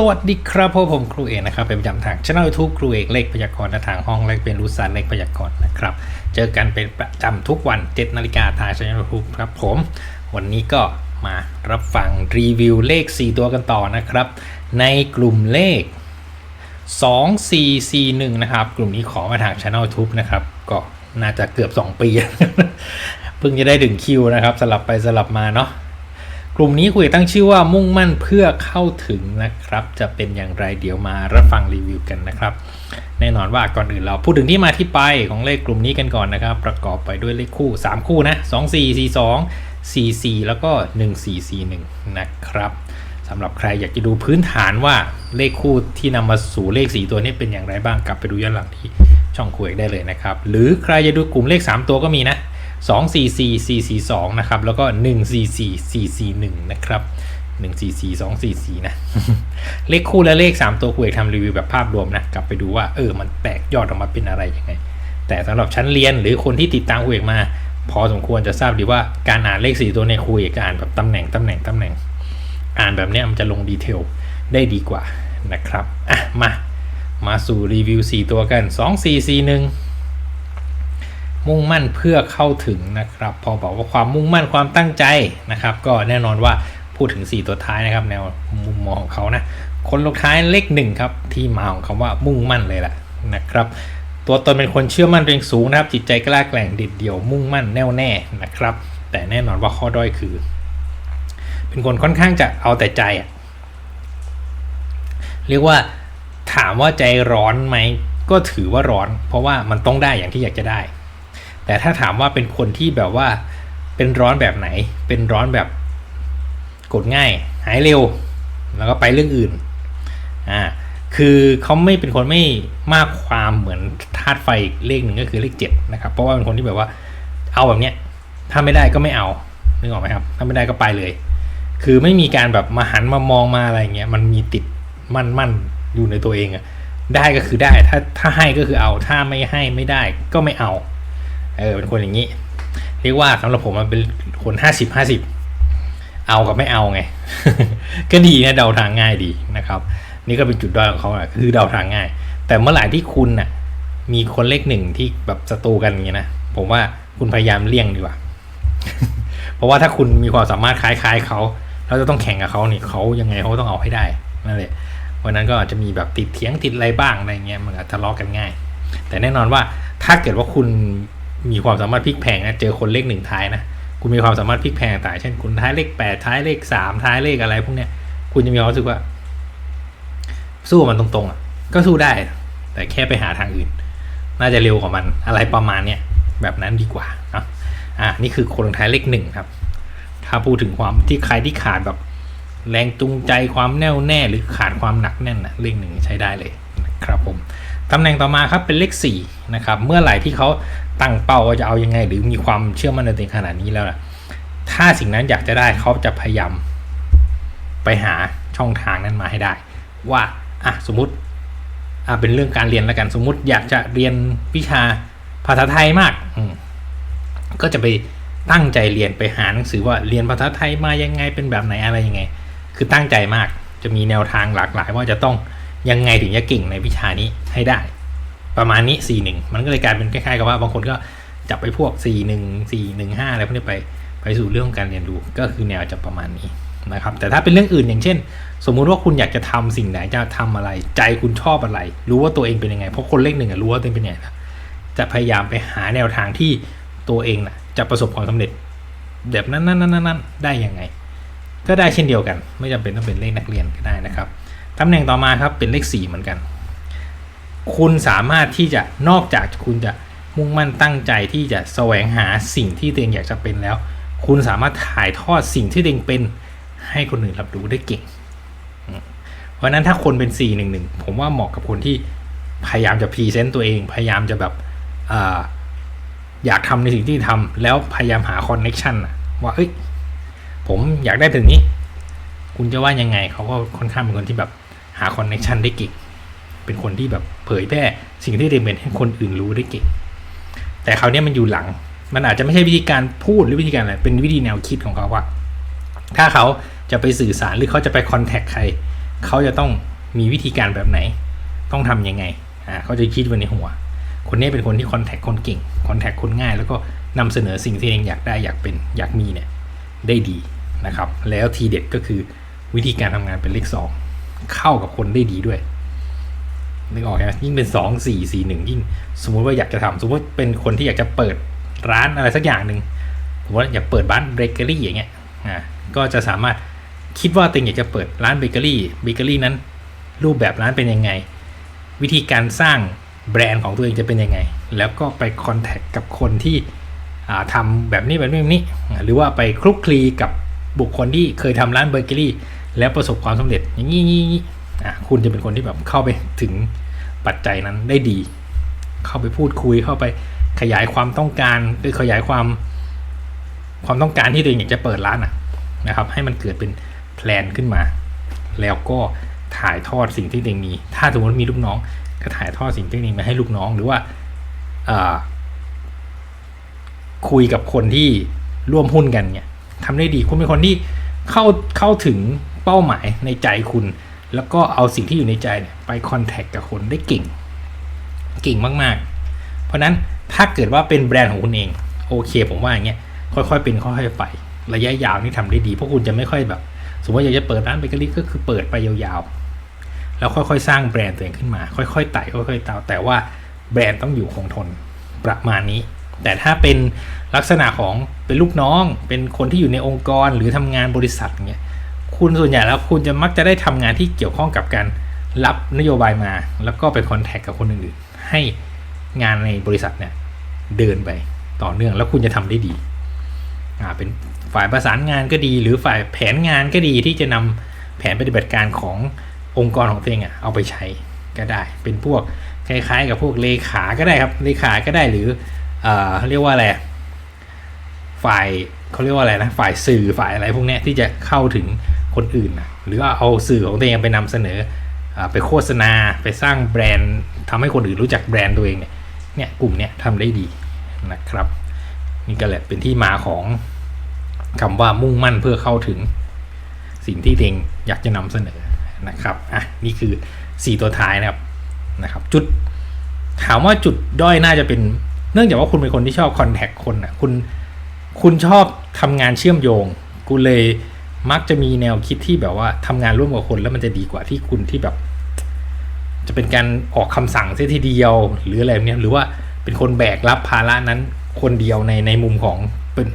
สวัสดีครับพผมครูเอกนะครับ เป็นประจำทางช่องยูทูบครูเอกเลขพยากรณ์และทางห้องเลขเป็นรู้ศาสตร์เลขพยากรณ์นะครับ เจอกันเป็นประจำทุกวัน7นาฬิกาทางช่องยูทูบครับผม วันนี้ก็มารับฟังรีวิวเลข 4 ตัวกันต่อนะครับ ในกลุ่มเลข 2441 นะครับ กลุ่มนี้ขอมาทางช่องยูทูบนะครับ ก็น่าจะเกือบ 2 ปี เพิ่งจะได้ถึงคิวนะครับ สลับไปสลับมาเนาะ กลุ่มนี้คุยตั้งชื่อว่ามุ่งมั่นเพื่อเข้าถึงนะครับ จะเป็นอย่างไรเดี๋ยวมารับฟังรีวิวกันนะครับ แน่นอนว่าก่อนอื่นเราพูดถึงที่มาที่ไปของเลขกลุ่มนี้กันก่อนนะครับ ประกอบไปด้วยเลขคู่ 3 คู่นะ2 4 4 2 4 4 แล้วก็ 1 4 4 1 นะครับสำหรับใครอยากจะดูพื้นฐานว่าเลขคู่ที่นำมาสู่เลข 4 ตัวนี้เป็นอย่างไรบ้างกลับไปดูย้อนหลังที่ช่องคุยได้เลยนะครับ หรือใครจะดูกลุ่มเลข 3 ตัวก็มีนะ 2 4 4 4 4 2 นะครับ แล้วก็ 1 4 4 4 4 1 นะครับ 1 4 4 2 4 4 นะ เลขคู่และเลข 3 ตัวคุยทำรีวิวแบบภาพรวมนะ กลับไปดูว่า เออ มันแตกยอดออกมาเป็นอะไรยังไง แต่สำหรับชั้นเรียนหรือคนที่ติดตามคุยมา พอสมควรจะทราบดีว่าการอ่านเลข 4 ตัวในคุยจะอ่านแบบตำแหน่งตำแหน่งตำแหน่ง อ่านแบบนี้มันจะลงดีเทลได้ดีกว่านะครับ อะ มา มาสู่รีวิว 4 ตัวกัน 2 4 4 1 มุ่งมั่นเพื่อเข้าถึงนะครับ พอบอกว่าความมุ่งมั่นความตั้งใจนะครับ ก็แน่นอนว่าพูดถึง 4 ตัวท้ายนะครับ แนวมุมมองของเขานะคนลงท้ายเลขหนึ่งครับ ที่มาของคำว่ามุ่งมั่นเลยแหละนะครับ ตัวตนเป็นคนเชื่อมั่นตัวเองสูงนะครับ จิตใจกล้าแกร่งเด็ดเดี่ยวมุ่งมั่นแน่วแน่นะครับ แต่แน่นอนว่าข้อด้อยคือ เป็นคนค่อนข้างจะเอาแต่ใจอะเรียกว่าถามว่าใจร้อนไหมก็ถือว่าร้อน เพราะว่ามันต้องได้อย่างที่อยากจะได้ แต่ถ้าถามว่าเป็นคนที่แบบว่าเป็นร้อนแบบไหน เป็นร้อนแบบกดง่าย หายเร็ว แล้วก็ไปเรื่องอื่น อ่า คือเขาไม่เป็นคนไม่มากความเหมือนธาตุไฟเลขหนึ่งก็คือเลขเจ็ดนะครับ เพราะว่าเป็นคนที่แบบว่า เอาแบบเนี้ย ถ้าไม่ได้ก็ไม่เอา นึกออกไหมครับ ถ้าไม่ได้ก็ไปเลย คือไม่มีการแบบมาหันมามองมาอะไรเงี้ย มันมีติดมั่นมั่นอยู่ในตัวเองอะได้ก็คือได้ ถ้าถ้าให้ก็คือเอา ถ้าไม่ให้ไม่ได้ก็ไม่เอา เออเป็นคนอย่างนี้ เรียกว่าสำหรับผมมันเป็นคนห้าสิบห้าสิบเอากับไม่เอาไง ก็ดีนะเดาทางง่ายดีนะครับ นี่ก็เป็นจุดด้อยของเขาอะคือเดาทางง่าย แต่เมื่อไหร่ที่คุณน่ะ มีคนเลขหนึ่งที่แบบศัตรูกันอย่างเงี้ยนะผมว่าคุณพยายามเลี่ยงดีกว่า เพราะว่าถ้าคุณมีความสามารถคล้ายๆเขาแล้วจะต้องแข่งกับเขาเนี่ยเขายังไงเขาต้องเอาให้ได้นั่นแหละวันนั้นก็อาจจะมีแบบติดเถียงติดอะไรบ้างอะไรเงี้ยมันอาจจะทะเลาะกันง่าย แต่แน่นอนว่าถ้าเกิดว่าคุณ มีความสามารถพลิกแพงนะเจอคนเลขหนึ่งท้ายนะคุณมีความสามารถพลิกแพงต่างเช่นคุณท้ายเลขแปดท้ายเลขสามท้ายเลขอะไรพวกเนี้ยคุณจะมีความรู้สึกว่า สู้มันตรงๆอะก็สู้ได้ แต่แค่ไปหาทางอื่น น่าจะเร็วกว่ามันอะไรประมาณเนี้ยแบบนั้นดีกว่าเนาะอ่านี่คือคนท้ายเลขหนึ่งครับ ถ้าพูดถึงความที่ใครที่ขาดแบบ แรงจูงใจความแน่วแน่หรือขาดความหนักแน่นนะเลขหนึ่งใช้ได้เลยนะครับผม ตำแหน่งต่อมาครับเป็นเลข4นะครับเมื่อไหร่ที่เขาตั้งเป้าว่าจะเอายังไง หรือมีความเชื่อมั่นในตัวเองขนาดนี้แล้วนะถ้าสิ่งนั้นอยากจะได้เขาจะพยายามไปหาช่องทางนั้นมาให้ได้ ว่าอะสมมติอะเป็นเรื่องการเรียนแล้วกันสมมติอยากจะเรียนวิชาภาษาไทยมากอืมก็จะไปตั้งใจเรียนไปหาหนังสือว่าเรียนภาษาไทยมายังไงเป็นแบบไหนอะไรยังไง คือตั้งใจมากจะมีแนวทางหลากหลายว่าจะต้อง ยังไงถึงจะเก่งในวิชานี้ให้ได้ ประมาณนี้ 4 1 มันก็เลยกลายเป็นคล้ายๆกับว่าบางคนก็จับไปพวก 4 1 4 1 5 อะไรพวกนี้ไปไปสู่เรื่องของการเรียนรู้ก็คือแนวจะประมาณนี้นะครับแต่ถ้าเป็นเรื่องอื่นอย่างเช่น สมมุติว่าคุณอยากจะทำสิ่งไหนจะทำอะไร ใจคุณชอบอะไร รู้ว่าตัวเองเป็นยังไงเพราะคนเลขหนึ่งอะรู้ว่าตัวเองเป็นยังไงนะจะพยายามไปหาแนวทางที่ตัวเองนะจะประสบความสำเร็จ แบบนั้นนั้นนั้นนั้นได้ยังไง ก็ได้เช่นเดียวกัน ไม่จำเป็นต้องเป็นเลขนักเรียนก็ได้นะครับ ตำแหน่งต่อมาครับเป็นเลข 4 เหมือนกัน คุณสามารถที่จะนอกจากคุณจะมุ่งมั่นตั้งใจที่จะแสวงหาสิ่งที่ตัวเองอยากจะเป็นแล้ว คุณสามารถถ่ายทอดสิ่งที่ตัวเองเป็นให้คนอื่นรับรู้ได้เก่ง เพราะนั้นถ้าคนเป็น 4 1 1 ผมว่าเหมาะกับคนที่พยายามจะพรีเซนต์ตัวเอง พยายามจะแบบออยากทำในสิ่งที่ทำแล้วพยายามหาคอนเน็ชันว่าเอ้ยผมอยากได้ถึงนี้ คุณจะว่ายังไงเขาก็ค่อนข้างเป็นคนที่แบบ หาคอนเน็ชันได้เก่งเป็นคนที่แบบเผยแพร่สิ่งที่เรียนเป็นให้คนอื่นรู้ได้เก่งแต่คราวนี้มันอยู่หลัง มันอาจจะไม่ใช่วิธีการพูดหรือวิธีการอะไรเป็นวิธีแนวคิดของเขาว่า ถ้าเขาจะไปสื่อสารหรือเขาจะไปคอนแทคใคร เขาจะต้องมีวิธีการแบบไหน ต้องทำยังไงอ่าเขาจะคิดไว้ในหัว คนนี้เป็นคนที่คอนแทคคนเก่งคอนแทคคนง่าย แล้วก็นำเสนอสิ่งที่เองอยากได้อยากเป็นอยากมีเนี่ยได้ดีนะครับ แล้วทีเด็ดก็คือวิธีการทำงานเป็นเลขสอง เข้ากับคนได้ดีด้วยนึกออกไหมยิ่งเป็นสองสี่สี่หนึ่งยิ่ง สมมุติว่าอยากจะทำสมมติเป็นคนที่อยากจะเปิดร้านอะไรสักอย่างหนึ่งสมมติว่าอยากเปิดร้านเบเกอรี่อย่างเงี้ยอ่าก็จะสามารถคิดว่าตัวเองอยากจะเปิดร้านเบเกอรี่เบเกอรี่นั้น รูปแบบร้านเป็นยังไง วิธีการสร้างแบรนด์ของตัวเองจะเป็นยังไง แล้วก็ไปคอนแทคกับคนที่อ่าทำแบบนี้แบบนี้แบบนี้ หรือว่าไปคลุกคลีกับบุคคลที่เคยทำร้านเบเกอรี่ แล้วประสบความสำเร็จอย่างนี้อะคุณจะเป็นคนที่แบบเข้าไปถึงปัจจัยนั้นได้ดี เข้าไปพูดคุยเข้าไปขยายความต้องการหรือขยายความความต้องการที่ตัวเองอยากจะเปิดร้านอะนะครับ ให้มันเกิดเป็นแพลนขึ้นมา แล้วก็ถ่ายทอดสิ่งที่ตัวเองมี ถ้าสมมติมีลูกน้อง ก็ถ่ายทอดสิ่งที่ตัวเองมาให้ลูกน้องหรือว่าคุยกับคนที่ร่วมหุ้นกันเนี่ยทำได้ดี คุณเป็นคนที่เข้าเข้าถึง เป้าหมายในใจคุณ แล้วก็เอาสิ่งที่อยู่ในใจไปคอนแทคกับคนได้เก่ง เก่งมากๆ เพราะฉะนั้นถ้าเกิดว่าเป็นแบรนด์ของคุณเองโอเค ผมว่าอย่างเงี้ยค่อยๆเป็นค่อยๆไป ระยะยาวนี่ทำได้ดีเพราะคุณจะไม่ค่อยแบบ สมมติว่าอยากจะเปิดร้านเบเกอรี่ก็คือเปิดไปยาวๆ แล้วค่อยๆ สร้างแบรนด์ตัวเองขึ้นมา ค่อยๆไต่ค่อยๆเตาแต่ว่าแบรนด์ต้องอยู่คงทนประมาณนี้ แต่ถ้าเป็นลักษณะของเป็นลูกน้อง เป็นคนที่อยู่ในองค์กรหรือทำงานบริษัทเงี้ย คุณส่วนใหญ่แล้วคุณจะมักจะได้ทำงานที่เกี่ยวข้องกับการรับนโยบายมา แล้วก็ไปคอนแทคกับคนอื่นๆให้งานในบริษัทเนี่ยเดินไปต่อเนื่องแล้วคุณจะทำได้ดีอ่าเป็นฝ่ายประสานงานก็ดี หรือฝ่ายแผนงานก็ดีที่จะนำแผนปฏิบัติการขององค์กรของตัวเองอะเอาไปใช้ก็ได้ เป็นพวกคล้ายๆ กับพวกเลขาก็ได้ครับเลขาก็ได้หรือเอ่อเรียกว่าอะไร ฝ่ายเขาเรียกว่าอะไรนะฝ่ายสื่อฝ่ายอะไรพวกนี้ที่จะเข้าถึงคนอื่นนะหรือว่าเอาสื่อของตัวเองไปนำเสนออไปโฆษณาไปสร้างแบรนด์ทำให้คนอื่นรู้จักแบรนด์ตัวเองเนี่ยเนี่ยกลุ่มเนี้ยทำได้ดีนะครับนี่ก็แหละเป็นที่มาของคำว่ามุ่งมั่นเพื่อเข้าถึงสิ่งที่ตัวเองอยากจะนำเสนอนะครับอะนี่คือ 4 ตัวท้ายนะครับนะครับ จุดถามว่าจุดด้อยน่าจะเป็นเนื่องจากว่าคุณเป็นคนที่ชอบคอนแทคคนอะคุณ คุณชอบทำงานเชื่อมโยง กูเลยมักจะมีแนวคิดที่แบบว่าทำงานร่วมกับคนแล้วมันจะดีกว่าที่คุณที่แบบ จะเป็นการออกคำสั่งเสียทีเดียว หรืออะไรแบบเนี้ยหรือว่าเป็นคนแบกรับภาระนั้นคนเดียวในในมุมของเป็น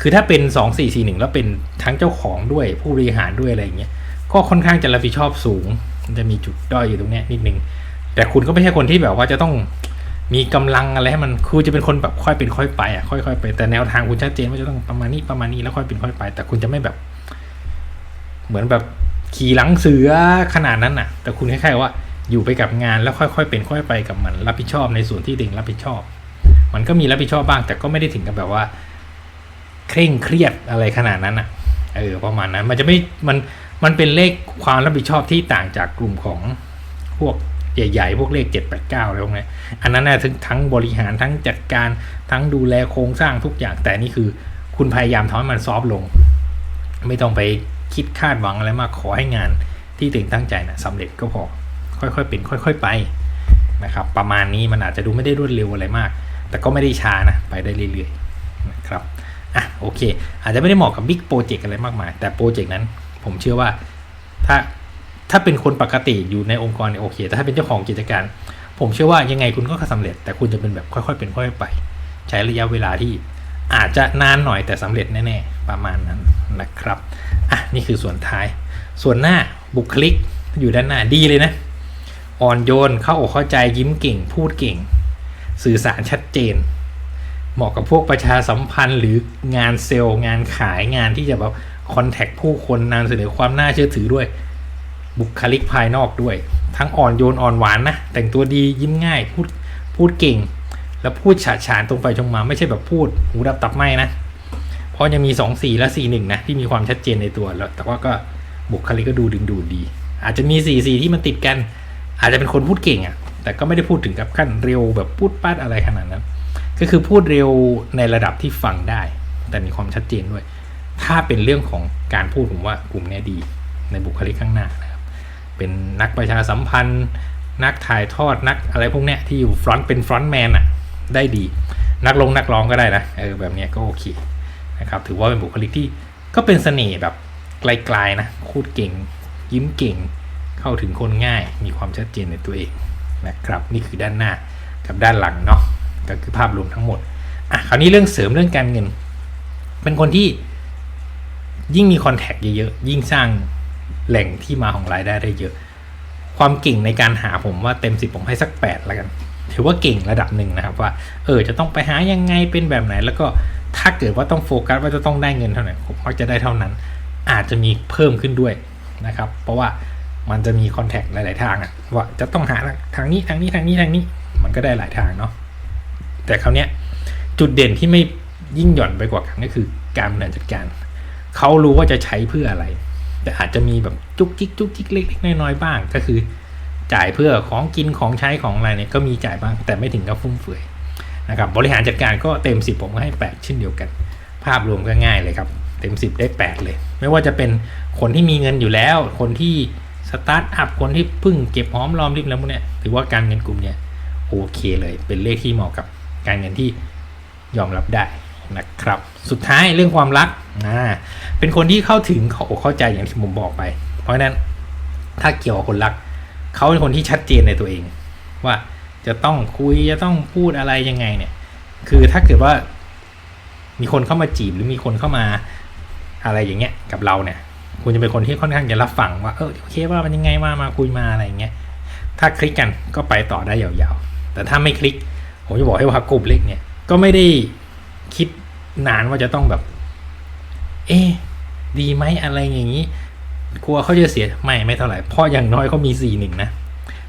คือถ้าเป็นสองสี่สี่หนึ่งแล้วเป็นทั้งเจ้าของด้วยผู้บริหารด้วยอะไรอย่างเงี้ยก็ค่อนข้างจะรับผิดชอบสูง จะมีจุดด้อยอยู่ตรงเนี้ยนิดนึงแต่คุณก็ไม่ใช่คนที่แบบว่าจะต้อง มีกำลังอะไรให้มันคือจะเป็นคนแบบค่อยเป็นค่อยไปอะค่อยๆไปแต่แนวทางคุณชัดเจนว่าจะต้องประมาณนี้ประมาณนี้แล้วค่อยเป็นค่อยไป แต่คุณจะไม่แบบ เหมือนแบบขี่หลังเสือขนาดนั้นน่ะ แต่คุณคล้ายๆว่าอยู่ไปกับงานแล้วค่อยๆเป็นค่อยไปกับมัน รับผิดชอบในส่วนที่ตัวเองรับผิดชอบ มันก็มีรับผิดชอบบ้าง แต่ก็ไม่ได้ถึงกับแบบว่า เคร่งเครียดอะไรขนาดนั้นอะเออประมาณนั้นมันจะไม่มันมันเป็นเลขความรับผิดชอบที่ต่างจากกลุ่มของพวก ใหญ่ๆ พวกเลขเจ็ดแปดเก้าอะไรพวกนี้อันนั้นนะทั้งทั้งบริหารทั้งจัดการทั้งดูแลโครงสร้างทุกอย่าง แต่นี่คือคุณพยายามทำให้มันซอฟต์ลง ไม่ต้องไปคิดคาดหวังอะไรมากขอให้งานที่ตึงตั้งใจนะสำเร็จก็พอ ค่อยๆเป็นค่อย ๆไปนะครับประมาณนี้มันอาจจะดูไม่ได้รวดเร็วอะไรมาก แต่ก็ไม่ได้ช้านะไปได้เรื่อยๆนะครับอะโอเค อาจจะไม่ได้เหมาะกับบิ๊กโปรเจกต์อะไรมากมาย แต่โปรเจกต์นั้นผมเชื่อว่าถ้า ถ้าเป็นคนปกติอยู่ในองค์กรเนี่ยโอเค แต่ถ้าเป็นเจ้าของกิจการ ผมเชื่อว่ายังไงคุณก็สำเร็จ แต่คุณจะเป็นแบบค่อยๆ เป็นค่อยๆไป ใช้ระยะเวลาที่อาจจะนานหน่อยแต่สำเร็จแน่ๆ ประมาณนั้นนะครับ อะ นี่คือส่วนท้าย ส่วนหน้าบุคลิกอยู่ด้านหน้าดีเลยนะ อ่อนโยนเข้าอกเข้าใจยิ้มเก่ง พูดเก่ง สื่อสารชัดเจน เหมาะกับพวกประชาสัมพันธ์หรืองานเซลล์ งานขายงานที่จะแบบคอนแทคผู้คนนำเสนอความน่าเชื่อถือด้วย บุคลิกภายนอกด้วย ทั้งอ่อนโยนอ่อนหวานนะ แต่งตัวดียิ้มง่ายพูดพูดเก่ง แล้วพูดฉาฉานตรงไปตรงมาไม่ใช่แบบพูดหูดับตับไหมนะ เพราะยังมี 2 4 และ 4 1 นะ ที่มีความชัดเจนในตัวแล้ว แต่ว่าก็บุคลิกก็ดูดึงดูดดี อาจจะมี4 4ที่มันติดกัน อาจจะเป็นคนพูดเก่งอะ่ะ แต่ก็ไม่ได้พูดถึงกับขั้นเร็วแบบพูดปัดอะไรขนาดนั้น ก็คือพูดเร็วในระดับที่ฟังได้ แต่มีความชัดเจนด้วย ถ้าเป็นเรื่องของการพูดผมว่ากลุ่มนี้ดีในบุคลิกข้างหน้านะ เป็นนักประชาสัมพันธ์ นักถ่ายทอดนักอะไรพวกเนี้ยที่อยู่ฟรอนต์เป็นฟรอนต์แมนอะได้ดี นักลงนักร้องก็ได้นะเออแบบเนี้ยก็โอเคนะครับถือว่าเป็นบุคลิกที่ก็เป็นเสน่ห์แบบไกลๆนะพูดเก่ง ยิ้มเก่ง เข้าถึงคนง่าย มีความชัดเจนในตัวเองนะครับนี่คือด้านหน้ากับด้านหลังเนาะก็คือภาพรวมทั้งหมดอะคราวนี้เรื่องเสริมเรื่องการเงิน เป็นคนที่ยิ่งมีคอนแทคเยอะๆยิ่งสร้าง แหล่งที่มาของรายได้ได้เยอะ ความเก่งในการหาผมว่าเต็มสิบผมให้สักแปดแล้วกัน ถือว่าเก่งระดับหนึ่งนะครับว่า เออจะต้องไปหายังไงเป็นแบบไหน แล้วก็ถ้าเกิดว่าต้องโฟกัสว่าจะต้องได้เงินเท่าไหร่ผมมักจะได้เท่านั้น อาจจะมีเพิ่มขึ้นด้วยนะครับ เพราะว่ามันจะมีคอนแทคหลาย ๆ ทางอะว่าจะต้องหาทางนี้ทางนี้ทางนี้ทางนี้ มันก็ได้หลายทางเนาะแต่คราวเนี้ยจุดเด่นที่ไม่ยิ่งหย่อนไปกว่ากันก็คือการบริหารจัดการ เขารู้ว่าจะใช้เพื่ออะไร แต่อาจจะมีแบบจุกจิกจุกจิกเล็กๆน้อยๆบ้าง ก็คือ จ่ายเพื่อของกินของใช้ของอะไรเนี่ยก็มีจ่ายบ้าง แต่ไม่ถึงกับฟุ่มเฟือยนะครับบริหารจัดการก็เต็ม 10 ผมก็ให้ 8 เช่นเดียวกัน ภาพรวมก็ง่ายเลยครับ เต็ม 10 ได้ 8 เลย ไม่ว่าจะเป็นคนที่มีเงินอยู่แล้ว คนที่สตาร์ทอัพคนที่พิ่งเก็บหอมรอมริบแล้วพวกเนี้ยถือว่าการเงินกลุ่มเนี้ยโอเคเลยเป็นเลขที่เหมาะกับการเงินที่ยอมรับได้ นะครับสุดท้ายเรื่องความรักอ่าเป็นคนที่เข้าถึงเขาเข้าใจอย่างที่ผมบอกไป เพราะฉะนั้นถ้าเกี่ยวกับคนรัก เขาเป็นคนที่ชัดเจนในตัวเอง ว่าจะต้องคุยจะต้องพูดอะไรยังไงเนี่ย คือถ้าเกิดว่า มีคนเข้ามาจีบหรือมีคนเข้ามาอะไรอย่างเงี้ยกับเราเนี่ยคุณจะเป็นคนที่ค่อนข้างจะรับฟังว่าเออโอเคว่ามันยังไงมามาคุยมาอะไรอย่างเงี้ยถ้าคลิกกันก็ไปต่อได้ยาวๆ แต่ถ้าไม่คลิก ผมจะบอกให้ว่า กลุ่มเล็กเนี่ยก็ไม่ได้ คิดนานว่าจะต้องแบบ เอ๊ดีไหมอะไรอย่างนี้ กลัวเขาจะเสียไม่ไม่เท่าไหร่เพราะอย่างน้อยเขามีสี่หนึ่งนะ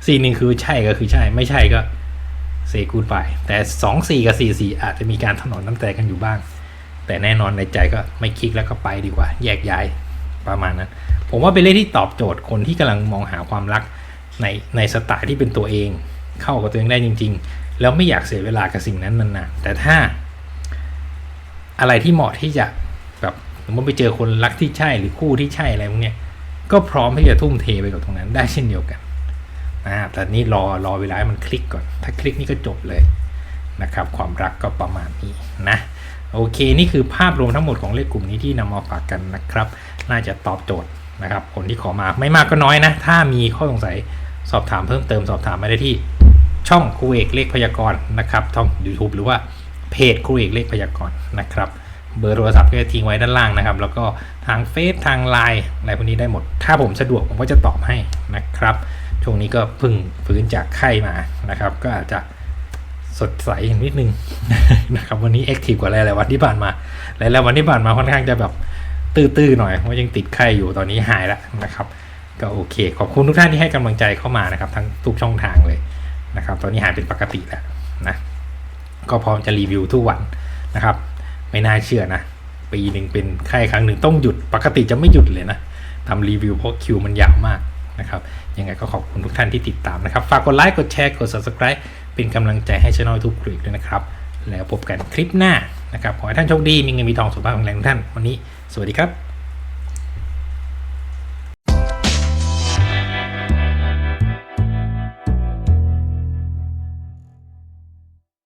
สี่หนึ่งคือใช่ก็คือใช่ ไม่ใช่ก็เซกูดไปแต่สองสี่กับสี่สี่อาจจะมีการถนอมน้ำใจกันอยู่บ้าง แต่แน่นอนในใจก็ไม่คลิกแล้วก็ไปดีกว่า แยกย้ายประมาณนั้นผมว่าเป็นเลขที่ตอบโจทย์คนที่กำลังมองหาความรักในในสไตล์ที่เป็นตัวเอง เข้ากับตัวเองได้จริง ๆ แล้วไม่อยากเสียเวลากับสิ่งนั้นนานๆแต่ถ้า อะไรที่เหมาะที่จะแบบสมมติไปเจอคนรักที่ใช่หรือคู่ที่ใช่อะไรพวกเนี้ยก็พร้อมที่จะทุ่มเทไปกับตรงนั้นได้เช่นเดียวกันนะแต่นี่รอรอเวลาให้มันคลิกก่อน ถ้าคลิกนี่ก็จบเลยนะครับ ความรักก็ประมาณนี้นะโอเค นี่คือภาพรวมทั้งหมดของเลขกลุ่มนี้ที่นำมาฝากกันนะครับ น่าจะตอบโจทย์นะครับคนที่ขอมาไม่มากก็น้อยนะ ถ้ามีข้อสงสัยสอบถามเพิ่มเติมสอบถามมาได้ที่ช่องครูเอกเลขพยากรณ์นะครับช่อง YouTube หรือว่า เพจครูเอกเลขพยากรณ์นะครับเบอร์โทรศัพท์ก็จะทิ้งไว้ด้านล่างนะครับ แล้วก็ทางเฟซทางไลน์อะไรพวกนี้ได้หมด ถ้าผมสะดวกผมก็จะตอบให้นะครับ ช่วงนี้ก็พึ่งฟื้นจากไข้มานะครับ ก็อาจจะสดใสนิดนึงนะครับวันนี้แอคทีฟกว่าหลายๆวันที่ผ่านมาหลายๆวันที่ผ่านมาค่อนข้างจะแบบตื้อๆหน่อยเพราะยังติดไข้อยู่ตอนนี้หายแล้วนะครับ ก็โอเค ขอบคุณทุกท่านที่ให้กำลังใจเข้ามานะครับ ทั้งทุกช่องทางเลยนะครับ ตอนนี้หายเป็นปกติแล้วนะ ก็พร้อมจะรีวิวทุกวันนะครับ ไม่น่าเชื่อนะ ปีหนึ่งเป็นไข้ครั้งหนึ่งต้องหยุดปกติจะไม่หยุดเลยนะทำรีวิวเพราะคิวมันยาวมากนะครับยังไงก็ขอบคุณทุกท่านที่ติดตามนะครับ ฝากกดไลค์กดแชร์กด subscribe เป็นกำลังใจให้ช่องทุกคลิปด้วยนะครับ แล้วพบกันคลิปหน้านะครับ ขอให้ท่านโชคดีมีเงินมีทองสุขภาพแข็งแรงทุกท่าน วันนี้ สวัสดีครับ